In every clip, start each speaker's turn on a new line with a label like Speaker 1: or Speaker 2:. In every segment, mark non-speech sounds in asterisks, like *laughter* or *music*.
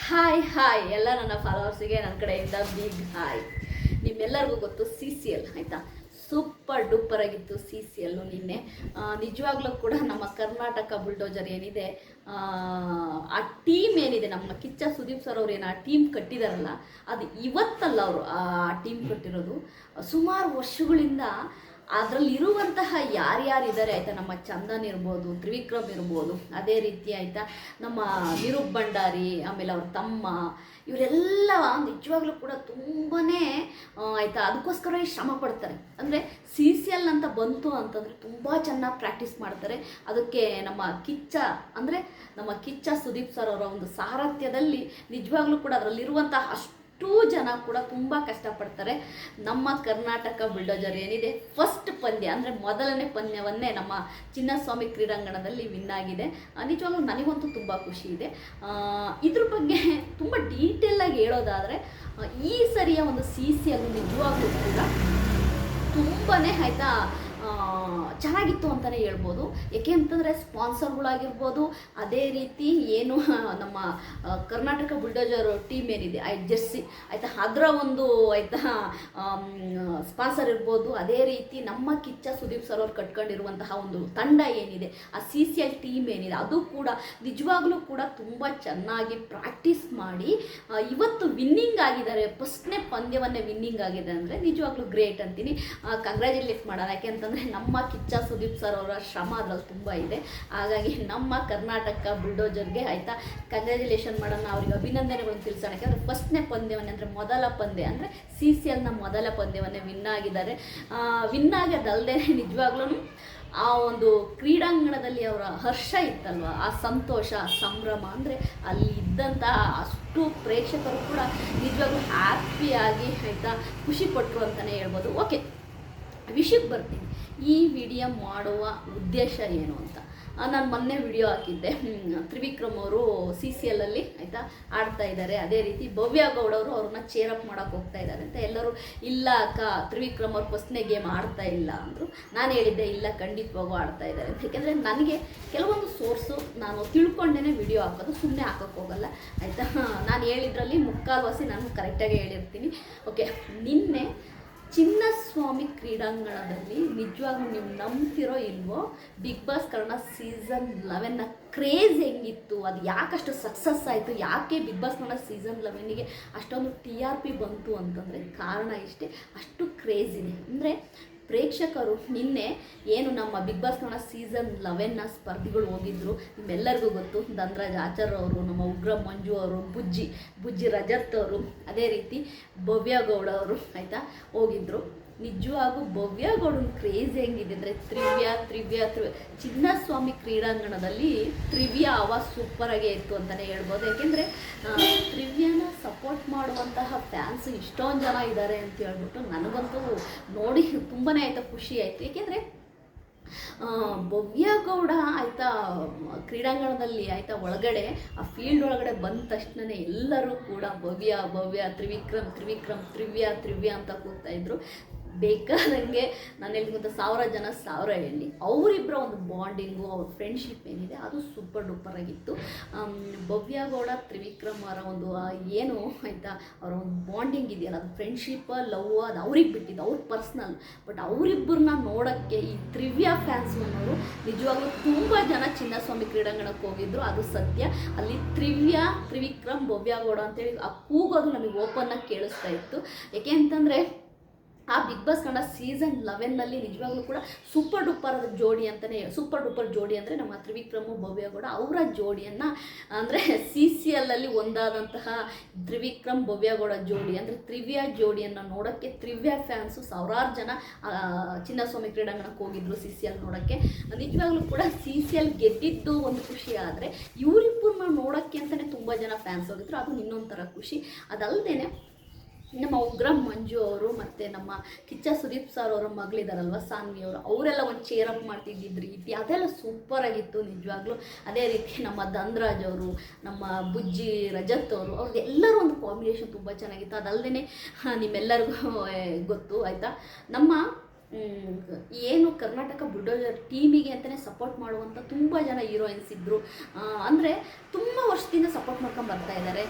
Speaker 1: Hi hi ಎಲ್ಲ ನನ್ನ ಫಾಲೋವರ್ಸಿಗೆ ನನ್ನ ಕಡೆಯಿಂದ ಬಿಗ್ ಹಾಯ್ ನಿಮ್ಮೆಲ್ಲರಿಗೂ ಗೊತ್ತು ಸಿ ಸಿ ಎಲ್ ಆಯಿತಾ? ಸೂಪರ್ ಡೂಪರ್ ಆಗಿತ್ತು ಸಿ ಸಿ ಎಲ್ಲು ನಿನ್ನೆ. ನಿಜವಾಗ್ಲೂ ಕೂಡ ನಮ್ಮ ಕರ್ನಾಟಕ ಬುಲ್ಡೋಜರ್ ಏನಿದೆ ಆ, ಟೀಮ್ ಏನಿದೆ ನಮ್ಮ ಕಿಚ್ಚ ಸುದೀಪ್ ಸರ್ ಅವ್ರು ಏನು ಆ ಟೀಮ್ ಕಟ್ಟಿದಾರಲ್ಲ ಅದು ಇವತ್ತಲ್ಲ ಅವರು ಆ ಟೀಮ್ ಕಟ್ಟಿರೋದು. ಸುಮಾರು ವರ್ಷಗಳಿಂದ ಅದರಲ್ಲಿ ಇರುವಂತಹ ಯಾರ್ಯಾರಿದ್ದಾರೆ ಆಯಿತಾ? ನಮ್ಮ ಚಂದನ್ ಇರ್ಬೋದು, ತ್ರಿವಿಕ್ರಮ್ ಇರ್ಬೋದು, ಅದೇ ರೀತಿ ಆಯಿತಾ? ನಮ್ಮ ನಿರೂಪ್ ಭಂಡಾರಿ, ಆಮೇಲೆ ಅವ್ರ ತಮ್ಮ, ಇವರೆಲ್ಲ ನಿಜವಾಗ್ಲೂ ಕೂಡ ತುಂಬಾ ಆಯಿತಾ? ಅದಕ್ಕೋಸ್ಕರ ಶ್ರಮ ಪಡ್ತಾರೆ. ಅಂದರೆ ಸಿ ಸಿ ಎಲ್ ಅಂತ ಬಂತು ಅಂತಂದರೆ ತುಂಬ ಚೆನ್ನಾಗಿ ಪ್ರಾಕ್ಟೀಸ್ ಮಾಡ್ತಾರೆ. ಅದಕ್ಕೆ ನಮ್ಮ ಕಿಚ್ಚ, ಅಂದರೆ ನಮ್ಮ ಕಿಚ್ಚ ಸುದೀಪ್ ಸರ್ ಅವರ ಒಂದು ಸಾರಥ್ಯದಲ್ಲಿ ನಿಜವಾಗ್ಲೂ ಕೂಡ ಅದರಲ್ಲಿರುವಂತಹ ಅಷ್ಟು ಅಷ್ಟೂ ಜನ ಕೂಡ ತುಂಬ ಕಷ್ಟಪಡ್ತಾರೆ. ನಮ್ಮ ಕರ್ನಾಟಕ ಬುಲ್ಡೋಜರ್ ಏನಿದೆ? ಫಸ್ಟ್ ಪಂದ್ಯ ಅಂದರೆ ಮೊದಲನೇ ಪಂದ್ಯವನ್ನೇ ನಮ್ಮ ಚಿನ್ನಸ್ವಾಮಿ ಕ್ರೀಡಾಂಗಣದಲ್ಲಿ ವಿನ್ ಆಗಿದೆ. ನಿಜವಾಗ್ಲೂ ನನಗಂತೂ ತುಂಬ ಖುಷಿ ಇದೆ. ಇದ್ರ ಬಗ್ಗೆ ತುಂಬ ಡೀಟೇಲಾಗಿ ಹೇಳೋದಾದರೆ ಈ ಸರಿಯ ಒಂದು ಸಿ ಸಿ ಅದು ನಿಜವಾಗ್ಲೂ ಕೂಡ ತುಂಬಾ ಆಯಿತಾ? ಚೆನ್ನಾಗಿತ್ತು ಅಂತಲೇ ಹೇಳ್ಬೋದು. ಯಾಕೆ ಅಂತಂದರೆ ಸ್ಪಾನ್ಸರ್ಗಳಾಗಿರ್ಬೋದು, ಅದೇ ರೀತಿ ಏನು *laughs* ನಮ್ಮ ಕರ್ನಾಟಕ ಬುಲ್ಡೋಜರ್ ಟೀಮ್ ಏನಿದೆ ಐ ಜೆರ್ಸಿ, ಆಯಿತಾ ಅದರ ಒಂದು, ಆಯಿತಾ ಸ್ಪಾನ್ಸರ್ ಇರ್ಬೋದು, ಅದೇ ರೀತಿ ನಮ್ಮ ಕಿಚ್ಚ ಸುದೀಪ್ ಸರ್ ಅವ್ರು ಕಟ್ಕೊಂಡಿರುವಂತಹ ಒಂದು ತಂಡ ಏನಿದೆ, ಆ ಸಿ ಸಿ ಎಲ್ ಟೀಮ್ ಏನಿದೆ, ಅದು ಕೂಡ ನಿಜವಾಗ್ಲೂ ಕೂಡ ತುಂಬ ಚೆನ್ನಾಗಿ ಪ್ರಾಕ್ಟೀಸ್ ಮಾಡಿ ಇವತ್ತು ವಿನ್ನಿಂಗ್ ಆಗಿದ್ದಾರೆ, ಫಸ್ಟ್ನೇ ಪಂದ್ಯವನ್ನೇ ವಿನ್ನಿಂಗ್ ಆಗಿದೆ ಅಂದರೆ ನಿಜವಾಗ್ಲೂ ಗ್ರೇಟ್ ಅಂತೀನಿ. ಕಂಗ್ರ್ಯಾಚುಲೇಟ್ ಮಾಡೋಣ. ಯಾಕೆಂತಂದರೆ ನಮ್ಮ ಕಿಚ್ಚ ಸುದೀಪ್ ಸರ್ ಅವರ ಶ್ರಮ ಅದ್ರಲ್ಲಿ ತುಂಬ ಇದೆ. ಹಾಗಾಗಿ ನಮ್ಮ ಕರ್ನಾಟಕ ಬುಲ್ಡೋಜರ್ಗೆ ಆಯಿತಾ? ಕಂಗ್ರ್ಯಾಚುಲೇಷನ್ ಮಾಡೋಣ ಅವ್ರಿಗೆ. ಅಭಿನಂದನೆಗಳನ್ನು ತಿಳಿಸೋಣ ಯಾಕಂದರೆ ಫಸ್ಟ್ನೇ ಪಂದ್ಯವನ್ನೇ ಅಂದರೆ ಮೊದಲ ಪಂದ್ಯ ಅಂದರೆ ಸಿ ಸಿ ಎಲ್ನ ಮೊದಲ ಪಂದ್ಯವನ್ನೇ ವಿನ್ ಆಗಿದ್ದಾರೆ. ವಿನ್ ಆಗೋದಲ್ಲದೆ ನಿಜವಾಗ್ಲೂ ಆ ಒಂದು ಕ್ರೀಡಾಂಗಣದಲ್ಲಿ ಅವರ ಹರ್ಷ ಇತ್ತಲ್ವ? ಆ ಸಂತೋಷ ಸಂಭ್ರಮ ಅಂದರೆ ಅಲ್ಲಿ ಇದ್ದಂತಹ ಅಷ್ಟು ಪ್ರೇಕ್ಷಕರು ಕೂಡ ನಿಜವಾಗ್ಲೂ ಹ್ಯಾಪಿಯಾಗಿ ಆಯಿತಾ? ಖುಷಿ ಪಟ್ಟರು ಅಂತಲೇ ಹೇಳ್ಬೋದು. ಓಕೆ ವಿಷಯಕ್ಕೆ ಬರ್ತೀನಿ. ಈ ವಿಡಿಯೋ ಮಾಡುವ ಉದ್ದೇಶ ಏನು ಅಂತ. ನಾನು ಮೊನ್ನೆ ವಿಡಿಯೋ ಹಾಕಿದ್ದೆ. ತ್ರಿವಿಕ್ರಮ್ ಅವರು ಸಿ ಸಿ ಎಲ್ಲಲ್ಲಿ ಆಯಿತಾ, ಆಡ್ತಾ ಇದ್ದಾರೆ ಅದೇ ರೀತಿ ಭವ್ಯ ಗೌಡವರು ಅವ್ರನ್ನ ಚೇರಪ್ ಮಾಡೋಕೆ ಹೋಗ್ತಾ ಇದ್ದಾರೆ ಅಂತ ಎಲ್ಲರೂ, ಇಲ್ಲ ಅಕ್ಕ, ತ್ರಿವಿಕ್ರಮ್ ಅವ್ರು ಫಸ್ಟ್ನೇ ಗೇಮ್ ಆಡ್ತಾ ಇಲ್ಲ ಅಂದರು. ನಾನು ಹೇಳಿದ್ದೆ, ಇಲ್ಲ ಖಂಡಿತವಾಗೂ ಆಡ್ತಾ ಇದ್ದಾರೆ ಅಂತ ಯಾಕೆಂದರೆ ನನಗೆ ಕೆಲವೊಂದು ಸೋರ್ಸು ನಾನು ತಿಳ್ಕೊಂಡೇ ವಿಡಿಯೋ ಹಾಕೋದು ಸುಮ್ಮನೆ ಹಾಕೋಕ್ಕೆ ಹೋಗಲ್ಲ. ಆಯಿತಾ? ನಾನು ಹೇಳಿದ್ರಲ್ಲಿ ಮುಕ್ಕಾಲ್ವಾಸಿ ನಾನು ಕರೆಕ್ಟಾಗಿ ಹೇಳಿರ್ತೀನಿ. ಓಕೆ ನಿನ್ನೆ ಚಿನ್ನಸ್ವಾಮಿ ಕ್ರೀಡಾಂಗಣದಲ್ಲಿ ನಿಜವಾಗ್ಲೂ ನೀವು ನಂಬ್ತಿರೋ ಇಲ್ವೋ ಬಿಗ್ ಬಾಸ್ ಕನ್ನಡ ಸೀಸನ್ ಲೆವೆನ್ನ ಕ್ರೇಜ್ ಹೆಂಗಿತ್ತು, ಅದು ಯಾಕಷ್ಟು ಸಕ್ಸಸ್ ಆಯಿತು, ಯಾಕೆ ಬಿಗ್ ಬಾಸ್ ಕನ್ನಡ ಸೀಸನ್ ಲೆವೆನ್ನಿಗೆ ಅಷ್ಟೊಂದು ಟಿ ಆರ್ ಪಿ ಬಂತು ಅಂತಂದರೆ ಕಾರಣ ಇಷ್ಟೇ, ಅಷ್ಟು ಕ್ರೇಜ್ ಇದೆ. ಅಂದರೆ ಪ್ರೇಕ್ಷಕರು ನಿನ್ನೆ ಏನು ನಮ್ಮ ಬಿಗ್ ಬಾಸ್ ಕನ್ನಡ ಸೀಸನ್ ಲೆವೆನ್ನ ಸ್ಪರ್ಧಿಗಳು ಹೋಗಿದ್ರು, ನಿಮ್ಮೆಲ್ಲರಿಗೂ ಗೊತ್ತು, ಧನ್ರಾಜ್ ಆಚಾರ್ ಅವರು, ನಮ್ಮ ಉಗ್ರ ಮಂಜು ಅವರು, ಬುಜ್ಜಿ ಬುಜ್ಜಿ ರಜತ್ ಅವರು, ಅದೇ ರೀತಿ ಭವ್ಯ ಗೌಡ ಅವರು, ಆಯಿತಾ, ಹೋಗಿದ್ರು. ನಿಜವಾಗೂ ಭವ್ಯ ಗೌಡನ ಕ್ರೇಜ್ ಹೆಂಗಿದೆ ಅಂದರೆ ತ್ರಿವ್ಯ ತ್ರಿವ್ಯ ತ್ರಿವ್ಯ. ಚಿನ್ನಸ್ವಾಮಿ ಕ್ರೀಡಾಂಗಣದಲ್ಲಿ ತ್ರಿವ್ಯ ಅವ ಸೂಪರಾಗೇ ಇತ್ತು ಅಂತಲೇ ಹೇಳ್ಬೋದು. ಯಾಕೆಂದರೆ ತ್ರಿವ್ಯನ ಸಪೋರ್ಟ್ ಮಾಡುವಂತಹ ಫ್ಯಾನ್ಸ್ ಇಷ್ಟೊಂದು ಜನ ಇದ್ದಾರೆ ಅಂತ ಹೇಳ್ಬಿಟ್ಟು ನನಗಂತೂ ನೋಡಿ ತುಂಬಾ ಆಯಿತು ಖುಷಿ ಆಯಿತು. ಏಕೆಂದರೆ ಭವ್ಯಗೌಡ ಭವ್ಯ ಗೌಡ ಆಯಿತಾ, ಕ್ರೀಡಾಂಗಣದಲ್ಲಿ ಆಯಿತಾ ಒಳಗಡೆ, ಆ ಫೀಲ್ಡ್ ಒಳಗಡೆ ಬಂದ ತಕ್ಷಣ ಎಲ್ಲರೂ ಕೂಡ ಭವ್ಯ ಭವ್ಯ, ತ್ರಿವಿಕ್ರಮ್ ತ್ರಿವಿಕ್ರಮ್, ತ್ರಿವ್ಯ ತ್ರಿವ್ಯ ಅಂತ ಕೂಗ್ತಾ ಇದ್ರು. ಬೇಕಾದಂಗೆ ನಾನು ಹೇಳ್ಕೊಂತ ಸಾವಿರ ಜನ ಸಾವಿರ ಹೇಳಿ ಅವರಿಬ್ಬರ ಒಂದು ಬಾಂಡಿಂಗು, ಅವ್ರ ಫ್ರೆಂಡ್ಶಿಪ್ ಏನಿದೆ, ಅದು ಸೂಪರ್ ಡೂಪರ್ ಆಗಿತ್ತು. ಭವ್ಯಗೌಡ ಭವ್ಯ ಗೌಡ, ತ್ರಿವಿಕ್ರಮ್ ಅವರ ಒಂದು ಏನು ಆಯಿತಾ, ಅವರ ಒಂದು ಬಾಂಡಿಂಗ್ ಇದೆಯಲ್ಲ, ಅದು ಫ್ರೆಂಡ್ಶಿಪ್ ಲವ್ ಅದು ಅವ್ರಿಗೆ ಬಿಟ್ಟಿದ್ದು, ಅವ್ರ ಪರ್ಸ್ನಲ್ ಬಟ್ ಅವರಿಬ್ಬರನ್ನ ನೋಡೋಕ್ಕೆ ಈ ತ್ರಿವ್ಯ ಫ್ಯಾನ್ಸ್ ಅನ್ನೋರು ನಿಜವಾಗ್ಲೂ ತುಂಬ ಜನ ಚಿನ್ನಸ್ವಾಮಿ ಕ್ರೀಡಾಂಗಣಕ್ಕೆ ಹೋಗಿದ್ರು. ಅದು ಸತ್ಯ. ಅಲ್ಲಿ ತ್ರಿವ್ಯ, ತ್ರಿವಿಕ್ರಮ್, ಭವ್ಯ ಗೌಡ ಅಂತೇಳಿ ಆ ಕೂಗೋದು ನಮಗೆ ಓಪನ್ನಾಗಿ ಕೇಳಿಸ್ತಾ ಇತ್ತು. ಯಾಕೆ ಅಂತಂದರೆ ಆ ಬಿಗ್ ಬಾಸ್ ಕನ್ನಡ ಸೀಸನ್ ಲೆವೆನ್ನಲ್ಲಿ ನಿಜವಾಗ್ಲೂ ಕೂಡ ಸೂಪರ್ ಡೂಪರ್ ಜೋಡಿ ಅಂತಲೇ ಸೂಪರ್ ಡೂಪರ್ ಜೋಡಿ ಅಂದರೆ ನಮ್ಮ ತ್ರಿವಿಕ್ರಮು, ಭವ್ಯ ಕೂಡ ಅವರ ಜೋಡಿಯನ್ನು, ಅಂದರೆ ಸಿ ಸಿ ಎಲ್ಲಲ್ಲಿ ಒಂದಾದಂತಹ ತ್ರಿವಿಕ್ರಮ್ ಭವ್ಯಗೌಡ ಜೋಡಿ, ಅಂದರೆ ತ್ರಿವ್ಯ ಜೋಡಿಯನ್ನು ನೋಡೋಕ್ಕೆ ತ್ರಿವ್ಯ ಫ್ಯಾನ್ಸು ಸಾವಿರಾರು ಜನ ಚಿನ್ನಸ್ವಾಮಿ ಕ್ರೀಡಾಂಗಣಕ್ಕೆ ಹೋಗಿದ್ರು ಸಿ ಸಿ ಎಲ್ ನೋಡೋಕ್ಕೆ. ನಿಜವಾಗ್ಲೂ ಕೂಡ ಸಿ ಸಿ ಎಲ್ ಗೆದ್ದಿದ್ದು ಒಂದು ಖುಷಿ ಆದರೆ ಇವರಿಬ್ಬರನ್ನ ನೋಡೋಕ್ಕೆ ಅಂತಲೇ ತುಂಬ ಜನ ಫ್ಯಾನ್ಸ್ ಹೋಗಿದ್ರು. ಅದು ಇನ್ನೊಂಥರ ಥರ ಖುಷಿ. ಅದಲ್ಲದೆ ನಮ್ಮ ಉಗ್ರ ಮಂಜು ಅವರು ಮತ್ತು ನಮ್ಮ ಕಿಚ್ಚ ಸುದೀಪ್ ಸರ್ ಅವರ ಮಗಳಿದಾರಲ್ವ, ಸಾನ್ವಿ ಅವರು, ಅವರೆಲ್ಲ ಒಂದು ಚೇರ್ ಅಪ್ ಮಾಡ್ತಿದ್ದಿದ್ರು. ರೀತಿ ಅದೆಲ್ಲ ಸೂಪರಾಗಿತ್ತು ನಿಜವಾಗ್ಲೂ. ಅದೇ ರೀತಿ ನಮ್ಮ ಧನ್ರಾಜ್ ಅವರು, ನಮ್ಮ ಬುಜ್ಜಿ ರಜತ್ ಅವರು ಅವ್ರದ್ದೆಲ್ಲರೂ ಒಂದು ಕಾಂಬಿನೇಷನ್ ತುಂಬ ಚೆನ್ನಾಗಿತ್ತು. ಅದಲ್ಲದೆ ನಿಮ್ಮೆಲ್ಲರಿಗೂ ಗೊತ್ತು, ಆಯಿತಾ? ನಮ್ಮ ಏನು ಕರ್ನಾಟಕ ಬುಲ್ಡೋಜರ್ ಟೀಮಿಗೆ ಅಂತಲೇ ಸಪೋರ್ಟ್ ಮಾಡುವಂಥ ತುಂಬ ಜನ ಹೀರೋಯಿನ್ಸ್ ಇದ್ದರು ಅಂದರೆ ತುಂಬ ವರ್ಷದಿಂದ ಸಪೋರ್ಟ್ ಸಪೋರ್ಟ್ ಮಾಡ್ಕೊಂಡು ಬರ್ತಾ ಇದ್ದಾರೆ.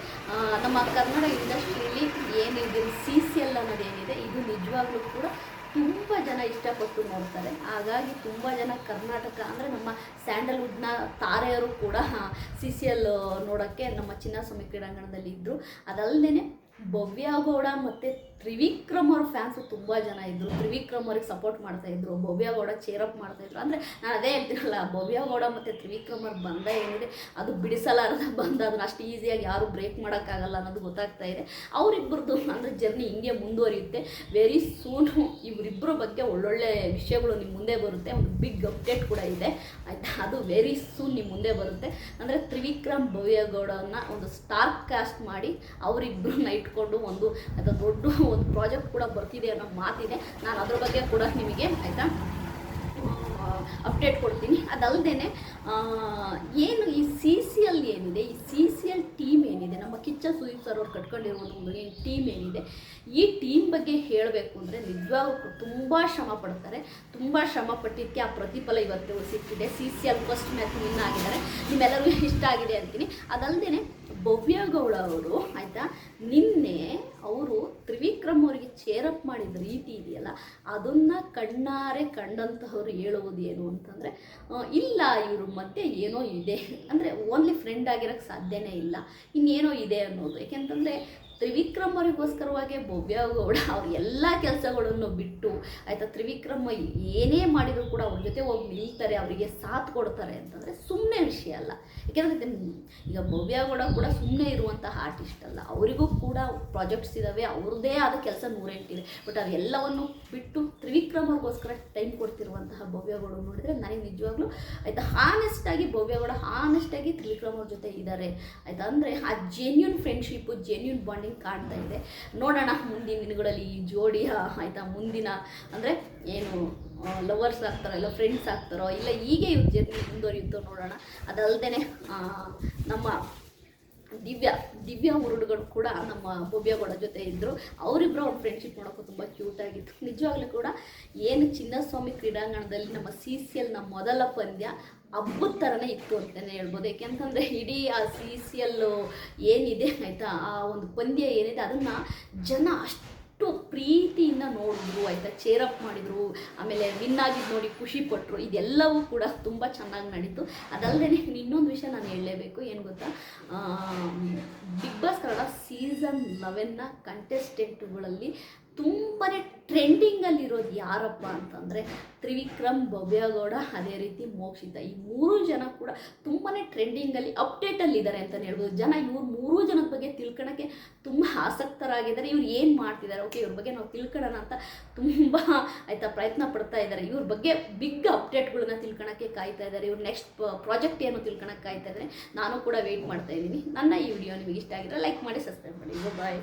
Speaker 1: ನಮ್ಮ ಕನ್ನಡ ಇಂಡಸ್ಟ್ರಿಯಲ್ಲಿ ಏನಿದೆ ಸಿ ಸಿ ಎಲ್ ಅನ್ನೋದೇನಿದೆ ಇದು ನಿಜವಾಗ್ಲೂ ಕೂಡ ತುಂಬ ಜನ ಇಷ್ಟಪಟ್ಟು ನೋಡ್ತಾರೆ. ಹಾಗಾಗಿ ತುಂಬ ಜನ ಕರ್ನಾಟಕ ಅಂದರೆ ನಮ್ಮ ಸ್ಯಾಂಡಲ್ವುಡ್ನ ತಾರೆಯರು ಕೂಡ ಸಿ ಸಿ ಎಲ್ ನೋಡೋಕ್ಕೆ ನಮ್ಮ ಚಿನ್ನಸ್ವಾಮಿ ಕ್ರೀಡಾಂಗಣದಲ್ಲಿ ಇದ್ದರು ಅದಲ್ಲದೆ ಭವ್ಯ ಗೌಡ ಮತ್ತು ತ್ರಿವಿಕ್ರಮ್ ಅವ್ರ ಫ್ಯಾನ್ಸು ತುಂಬ ಜನ ಇದ್ದರು ತ್ರಿವಿಕ್ರಮ್ ಅವ್ರಿಗೆ ಸಪೋರ್ಟ್ ಮಾಡ್ತಾ ಇದ್ರು. ಭವ್ಯ ಗೌಡ ಚೇರಪ್ ಮಾಡ್ತಾ ಇದ್ರು. ಅಂದರೆ ನಾನು ಅದೇ ಹೇಳ್ತಿರಲ್ಲ ಭವ್ಯ ಗೌಡ ಮತ್ತು ತ್ರಿವಿಕ್ರಮ್ ಅವ್ರ ಬಂದ ಏನಿದೆ, ಅದು ಬಿಡಿಸಲಾರದ ಬಂದ, ಅದನ್ನ ಅಷ್ಟು ಈಸಿಯಾಗಿ ಯಾರು ಬ್ರೇಕ್ ಮಾಡೋಕ್ಕಾಗಲ್ಲ ಅನ್ನೋದು ಗೊತ್ತಾಗ್ತಾ ಇದೆ. ಅವರಿಬ್ಬರದ್ದು ಅಂದರೆ ಜರ್ನಿ ಹಿಂಗೆ ಮುಂದುವರಿಯುತ್ತೆ. ವೆರಿ ಸೂನು ಇವರಿಬ್ಬರ ಬಗ್ಗೆ ಒಳ್ಳೊಳ್ಳೆ ವಿಷಯಗಳು ನಿಮ್ಮ ಮುಂದೆ ಬರುತ್ತೆ. ಒಂದು ಬಿಗ್ ಅಪ್ಡೇಟ್ ಕೂಡ ಇದೆ. ಆಯಿತಾ? ಅದು ವೆರಿ ಸೂನ್ ನಿಮ್ಮ ಮುಂದೆ ಬರುತ್ತೆ. ಅಂದರೆ ತ್ರಿವಿಕ್ರಮ್ ಭವ್ಯಗೌಡನ ಒಂದು ಸ್ಟಾರ್ ಕಾಸ್ಟ್ ಮಾಡಿ ಅವರಿಬ್ಬರನ್ನ ಇಟ್ಕೊಂಡು ಒಂದು ಅದು ದೊಡ್ಡ ಒಂದು ಪ್ರಾಜೆಕ್ಟ್ ಕೂಡ ಬರ್ತಿದೆ ಅನ್ನೋ ಮಾತಿದೆ. ನಾನು ಅದ್ರ ಬಗ್ಗೆ ಕೂಡ ನಿಮಗೆ ಆಯಿತಾ? ಅಪ್ಡೇಟ್ ಕೊಡ್ತೀನಿ. ಅದಲ್ಲದೆ ಏನು ಈ ಸಿ ಸಿ ಎಲ್ ಏನಿದೆ? ಈ ಸಿ ಸಿ ಎಲ್ ಟೀಮ್ ಏನಿದೆ? ನಮ್ಮ ಕಿಚ್ಚ ಸುದೀಪ್ ಸರ್ ಅವ್ರು ಕಟ್ಕೊಂಡಿರುವಂಥ ಒಂದು ಟೀಮ್ ಏನಿದೆ? ಈ ಟೀಮ್ ಬಗ್ಗೆ ಹೇಳಬೇಕು ಅಂದರೆ ನಿಜವಾಗ್ಲೂ ತುಂಬ ಶ್ರಮ ಪಡ್ತಾರೆ. ತುಂಬ ಶ್ರಮ ಪಟ್ಟಿದ್ದಕ್ಕೆ ಆ ಪ್ರತಿಫಲ ಇವತ್ತು ಸಿಕ್ಕಿದೆ. C C L first match win ನಿಮ್ಮೆಲ್ಲರಿಗೂ ಇಷ್ಟ ಆಗಿದೆ ಅಂತೀನಿ. ಅದಲ್ಲದೆ ಭವ್ಯಗೌಡ ಅವರು ಆಯಿತಾ? ನಿನ್ನೆ ಅವರು ತ್ರಿವಿಕ್ರಮ್ ಅವರಿಗೆ ಚೇರಪ್ ಮಾಡಿದ ರೀತಿ ಇದೆಯಲ್ಲ, ಅದನ್ನು ಕಣ್ಣಾರೆ ಕಂಡಂತಹವರು ಹೇಳುವುದು ಏನು ಅಂತಂದರೆ ಇಲ್ಲ ಇವ್ರ ಮಧ್ಯೆ ಏನೋ ಇದೆ. ಅಂದರೆ ಓನ್ಲಿ ಫ್ರೆಂಡ್ ಆಗಿರೋಕ್ಕೆ ಸಾಧ್ಯನೇ ಇಲ್ಲ. ಇನ್ನೇನೋ ಇದೆ ಅನ್ನೋದು. ಯಾಕೆಂತಂದರೆ ತ್ರಿವಿಕ್ರಮ್ ಅವರಿಗೋಸ್ಕರವಾಗಿ ಭವ್ಯ ಗೌಡ ಅವ್ರ ಎಲ್ಲ ಕೆಲಸಗಳನ್ನು ಬಿಟ್ಟು, ಆಯಿತಾ, ತ್ರಿವಿಕ್ರಮ ಏನೇ ಮಾಡಿದರೂ ಕೂಡ ಅವ್ರ ಜೊತೆ ಹೋಗಿ ನಿಲ್ತಾರೆ, ಅವರಿಗೆ ಸಾಥ್ ಕೊಡ್ತಾರೆ ಅಂತಂದರೆ ಸುಮ್ಮನೆ ವಿಷಯ ಅಲ್ಲ. ಯಾಕೆಂದರೆ ಈಗ ಭವ್ಯ ಗೌಡ ಕೂಡ ಸುಮ್ಮನೆ ಇರುವಂತಹ ಆರ್ಟಿಸ್ಟ್ ಅಲ್ಲ. ಅವರಿಗೂ ಕೂಡ ಪ್ರಾಜೆಕ್ಟ್ಸ್ ಇದ್ದಾವೆ ಅವ್ರದ್ದೇ ಆದ ಕೆಲಸ ನೂರೆಂಟಿದೆ. ಬಟ್ ಅವೆಲ್ಲವನ್ನು ಬಿಟ್ಟು ತ್ರಿವಿಕ್ರಮ್ ಅವ್ರಿಗೋಸ್ಕರ ಟೈಮ್ ಕೊಡ್ತಿರುವಂತಹ ಭವ್ಯಗೌಡ ನೋಡಿದರೆ ನನಗೆ ನಿಜವಾಗ್ಲೂ ಆಯಿತಾ ಹಾನೆಸ್ಟಾಗಿ ಭವ್ಯಗೌಡ ಹಾನೆಸ್ಟಾಗಿ ತ್ರಿವಿಕ್ರಮ್ ಅವ್ರ ಜೊತೆ ಇದ್ದಾರೆ ಆಯಿತಾ ಅಂದರೆ ಆ ಜೆನ್ಯೂನ್ ಫ್ರೆಂಡ್ಶಿಪ್ಪು ಜೆನ್ಯೂನ್ ಬಾಂಡಿಂಗ್ ಕಾಣ್ತಾ ಇದೆ. ನೋಡೋಣ ಮುಂದಿನ ದಿನಗಳಲ್ಲಿ ಈ ಜೋಡಿ ಆಯಿತಾ, ಮುಂದಿನ, ಅಂದರೆ ಏನು ಲವರ್ಸ್ ಆಗ್ತಾರೋ ಇಲ್ಲ ಫ್ರೆಂಡ್ಸ್ ಆಗ್ತಾರೋ ಇಲ್ಲ ಹೀಗೆ ಇವ್ರ ಜರ್ನಿ ಮುಂದುವರಿಯುತ್ತೋ ನೋಡೋಣ. ಅದಲ್ಲದೆ ನಮ್ಮ ದಿವ್ಯ ದಿವ್ಯ ಹುರುಡುಗಳು ಕೂಡ ನಮ್ಮ ಭವ್ಯಗಳ ಜೊತೆ ಇದ್ದರು ಅವರಿಬ್ಬರು ಅವ್ರ ಫ್ರೆಂಡ್ಶಿಪ್ ನೋಡೋಕ್ಕೂ ತುಂಬ ಕ್ಯೂಟಾಗಿತ್ತು ನಿಜವಾಗ್ಲೂ ಕೂಡ ಏನು ಚಿನ್ನಸ್ವಾಮಿ ಕ್ರೀಡಾಂಗಣದಲ್ಲಿ ನಮ್ಮ ಸಿ ಸಿ ಎಲ್ನ ಮೊದಲ ಪಂದ್ಯ ಹಬ್ಬದ ಥರನೇ ಇತ್ತು ಅಂತಲೇ ಹೇಳ್ಬೋದು. ಯಾಕೆಂತಂದರೆ ಇಡೀ ಆ ಸಿ ಸಿ ಎಲ್ ಏನಿದೆ ಆಯಿತಾ, ಆ ಒಂದು ಪಂದ್ಯ ಏನಿದೆ ಅದನ್ನು ಜನ ಅಷ್ಟು ಪ್ರೀತಿಯಿಂದ ನೋಡಿದ್ರು, ಆಯಿತಾ ಚೇರಪ್ ಮಾಡಿದರು, ಆಮೇಲೆ ವಿನ್ ಆಗಿದ್ದು ನೋಡಿ ಖುಷಿ ಪಟ್ಟರು ಇದೆಲ್ಲವೂ ಕೂಡ ತುಂಬ ಚೆನ್ನಾಗಿ ನಡೀತು. ಅದಲ್ಲದೆ ಇನ್ನೊಂದು ವಿಷಯ ನಾನು ಹೇಳಲೇಬೇಕು, ಏನು ಗೊತ್ತಾ? ಬಿಗ್ ಬಾಸ್ ಕನ್ನಡ ಸೀಸನ್ ಲೆವೆನ್ನ ಕಂಟೆಸ್ಟೆಂಟ್ಗಳಲ್ಲಿ ತುಂಬಾ ಟ್ರೆಂಡಿಂಗಲ್ಲಿರೋದು ಯಾರಪ್ಪ ಅಂತಂದರೆ ತ್ರಿವಿಕ್ರಮ್ ಭವ್ಯಗೌಡ, ಅದೇ ರೀತಿ ಮೋಕ್ಷಿತ. ಈ ಮೂರು ಜನ ಕೂಡ ತುಂಬಾ ಟ್ರೆಂಡಿಂಗಲ್ಲಿ ಅಪ್ಡೇಟಲ್ಲಿದ್ದಾರೆ ಅಂತಲೇ ಹೇಳ್ಬೋದು. ಜನ ಇವ್ರು ಮೂರೂ ಜನದ ಬಗ್ಗೆ ತಿಳ್ಕೊಳಕ್ಕೆ ತುಂಬ ಆಸಕ್ತರಾಗಿದ್ದಾರೆ. ಇವ್ರು ಏನು ಮಾಡ್ತಿದ್ದಾರೆ ಓಕೆ ಇವ್ರ ಬಗ್ಗೆ ನಾವು ತಿಳ್ಕೊಳ್ಳೋಣ ಅಂತ ತುಂಬ ಆಯಿತಾ ಪ್ರಯತ್ನ ಪಡ್ತಾ ಇದ್ದಾರೆ. ಇವ್ರ ಬಗ್ಗೆ ಬಿಗ್ ಅಪ್ಡೇಟ್ಗಳನ್ನ ತಿಳ್ಕೊಳಕ್ಕೆ ಕಾಯ್ತಾ ಇದ್ದಾರೆ. ಇವ್ರು ನೆಕ್ಸ್ಟ್ ಪ್ರಾಜೆಕ್ಟ್ ಏನು ತಿಳ್ಕೊಳಕ್ಕೆ ಕಾಯ್ತಾ ಇದ್ದಾರೆ. ನಾನು ಕೂಡ ವೆಯ್ಟ್ ಮಾಡ್ತಾ ಇದ್ದೀನಿ. ನನ್ನ ಈ ವಿಡಿಯೋ ನಿಮಗೆ ಇಷ್ಟ ಆಗಿದ್ರೆ ಲೈಕ್ ಮಾಡಿ ಸಬ್ಸ್ಕ್ರೈಬ್ ಮಾಡಿ. ಬಾಯ್